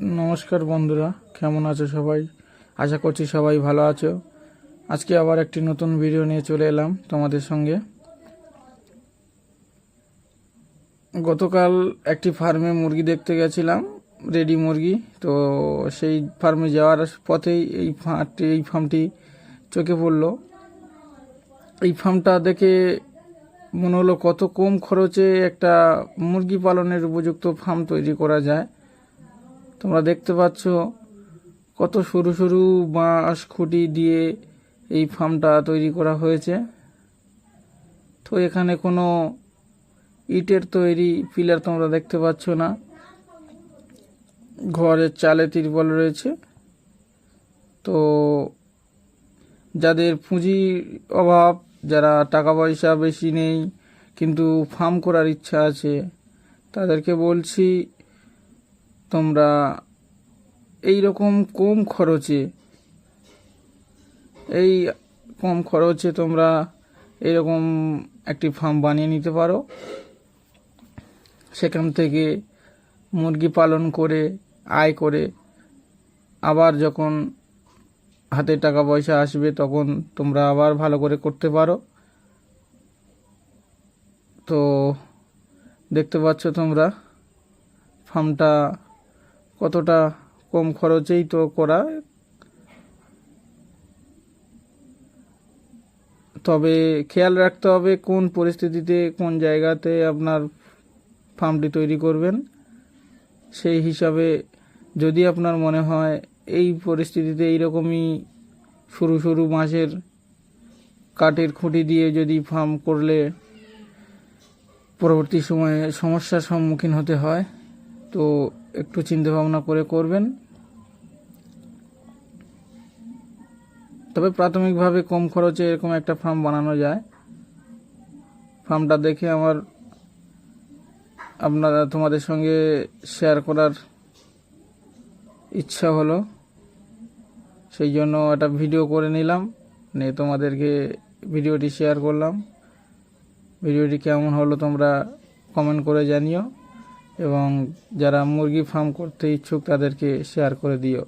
নমস্কার বন্ধুরা, কেমন আছো সবাই? আশা করছি সবাই ভালো আছো। আজকে আবার একটি নতুন ভিডিও নিয়ে চলে এলাম তোমাদের সঙ্গে। গতকাল একটি ফার্মে মুরগি দেখতে গেছিলাম রেডি মুরগি। তো সেই ফার্মে যাওয়ার পথেই এই ফার্মটি এই ফার্মটি চোখে পড়ল। এই ফার্মটা দেখে মনে হলো কত কম খরচে একটা মুরগি পালনের উপযুক্ত ফার্ম তৈরি করা যায়। তোমরা দেখতে পাচ্ছ কত সরু সরু বাঁশ খুঁটি দিয়ে এই ফার্মটা তৈরি করা হয়েছে। তো এখানে কোনো ইটের তৈরি পিলার তোমরা দেখতে পাচ্ছ না। ঘরের চালে তিরপল রয়েছে। তো যাদের পুঁজির অভাব, যারা টাকা পয়সা বেশি নেই, কিন্তু ফার্ম করার ইচ্ছা আছে, তাদেরকে বলছি তোমরা এই রকম কম খরচে, এই কম খরচে তোমরা এরকম একটি ফার্ম বানিয়ে নিতে পারো। সেখান থেকে মুরগি পালন করে, আয় করে, আবার যখন হাতে টাকা পয়সা আসবে তখন তোমরা আবার ভালো করে করতে পারো। তো দেখতে পাচ্ছ তোমরা ফার্মটা কতটা কম খরচেই তো করা। তবে খেয়াল রাখতে হবে কোন পরিস্থিতিতে, কোন জায়গাতে আপনার ফার্মটি তৈরি করবেন। সেই হিসাবে যদি আপনার মনে হয় এই পরিস্থিতিতে এইরকমই সরু সরু মাছের কাঠের খুঁটি দিয়ে যদি ফার্ম করলে পরবর্তী সময়ে সমস্যার সম্মুখীন হতে হয়, তো একটু চিন্তা ভাবনা করে করবেন। তবে প্রাথমিকভাবে কম খরচে এরকম একটা ফার্ম বানানো যায়। ফার্মটা দেখে আমার আপনারা, তোমাদের সঙ্গে শেয়ার করার ইচ্ছা হলো। সেই জন্য একটা ভিডিও করে নিলাম, নিয়ে তোমাদেরকে ভিডিওটি শেয়ার করলাম। ভিডিওটি কেমন হলো তোমরা কমেন্ট করে জানিও। এবং যারা মুরগি ফার্ম করতে ইচ্ছুক তাদেরকে শেয়ার করে দিও।